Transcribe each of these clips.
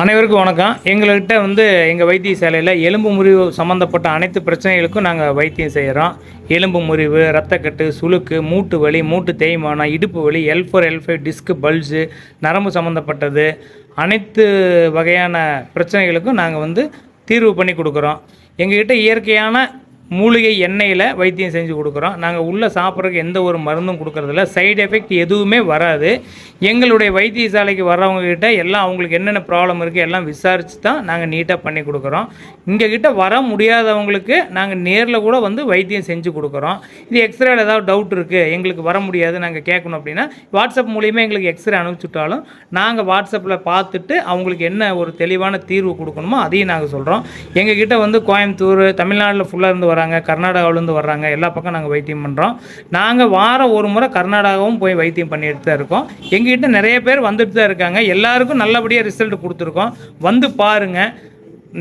அனைவருக்கும் வணக்கம். எங்கள்கிட்ட வந்து எங்கள் வைத்தியசாலையில் எலும்பு முறிவு சம்மந்தப்பட்ட அனைத்து பிரச்சனைகளுக்கும் நாங்கள் வைத்தியம் செய்கிறோம் எலும்பு முறிவு ரத்தக்கட்டு சுளுக்கு மூட்டு வலி மூட்டு தேய்மானம் இடுப்பு வலி L four L five disc bulge நரம்பு சம்மந்தப்பட்டது அனைத்து வகையான பிரச்சனைகளுக்கும் நாங்கள் வந்து தீர்வு பண்ணி கொடுக்குறோம். எங்கள்கிட்ட இயற்கையான மூலிகை எண்ணெயில் வைத்தியம் செஞ்சு கொடுக்குறோம். நாங்கள் உள்ளே சாப்பிட்றதுக்கு எந்த ஒரு மருந்தும் கொடுக்கறதில்ல. சைடு எஃபெக்ட் எதுவுமே வராது. எங்களுடைய வைத்தியசாலைக்கு வர்றவங்கக்கிட்ட எல்லாம் அவங்களுக்கு என்னென்ன ப்ராப்ளம் இருக்குது எல்லாம் விசாரித்து தான் நாங்கள் நீட்டாக பண்ணி கொடுக்குறோம். இங்கே கிட்ட வர முடியாதவங்களுக்கு நாங்கள் நேரில் கூட வந்து வைத்தியம் செஞ்சு கொடுக்குறோம். இது எக்ஸ்ரேல ஏதாவது டவுட் இருக்குது எங்களுக்கு வர முடியாது நாங்கள் கேட்கணும் அப்படின்னா வாட்ஸ்அப் மூலியமாக எங்களுக்கு எக்ஸ்ரே அனுப்பிச்சுட்டாலும் நாங்கள் வாட்ஸ்அப்பில் பார்த்துட்டு அவங்களுக்கு என்ன ஒரு தெளிவான தீர்வு கொடுக்கணுமோ அதையும் நாங்கள் சொல்கிறோம் எங்கள் கிட்டே வந்து கோயம்புத்தூர் தமிழ்நாட்டில் ஃபுல்லாக இருந்து வர வர்றாங்க கர்நாடகாவிலேருந்து வர்றாங்க எல்லா பக்கம் நாங்கள் வைத்தியம் பண்ணுறோம் நாங்கள் வாரம் ஒரு முறை கர்நாடகாவும் போய் வைத்தியம் பண்ணிட்டு தான் இருக்கோம். எங்ககிட்ட நிறைய பேர் வந்துட்டு தான் இருக்காங்க. எல்லாருக்கும் நல்லபடியாக ரிசல்ட் கொடுத்துருக்கோம். வந்து பாருங்கள்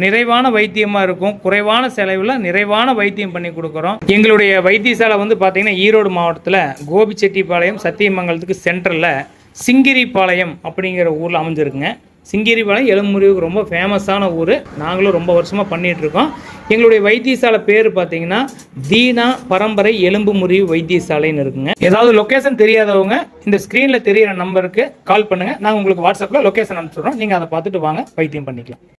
நிறைவான வைத்தியமாக இருக்கும். குறைவான செலவில் நிறைவான வைத்தியம் பண்ணி கொடுக்குறோம். எங்களுடைய வைத்தியசாலை வந்து பார்த்திங்கன்னா ஈரோடு மாவட்டத்தில் கோபிச்செட்டிப்பாளையம் சத்தியமங்கலத்துக்கு சென்டரில் சிங்கிரிப்பாளையம் அப்படிங்கிற ஊரில் அமைஞ்சிருக்குங்க. சிங்கிரிப்பாளையம் எலும்புரிவுக்கு ரொம்ப ஃபேமஸான ஊர். நாங்களும் ரொம்ப வருஷமாக பண்ணிகிட்டு இருக்கோம். எங்களுடைய வைத்தியசாலை பேர் பார்த்தீங்கன்னா தீனா பரம்பரை எலும்பு முறிவு வைத்தியசாலைன்னு இருக்குங்க. ஏதாவது லொக்கேஷன் தெரியாதவங்க இந்த ஸ்க்ரீனில் தெரியிற நம்பருக்கு கால் பண்ணுங்கள் நாங்கள் உங்களுக்கு வாட்ஸ்அப்பில் லொக்கேஷன் அனுப்பிச்சுடுறோம். நீங்கள் அதை பார்த்துட்டு வாங்க. வைத்தியம் பண்ணிக்கலாம்.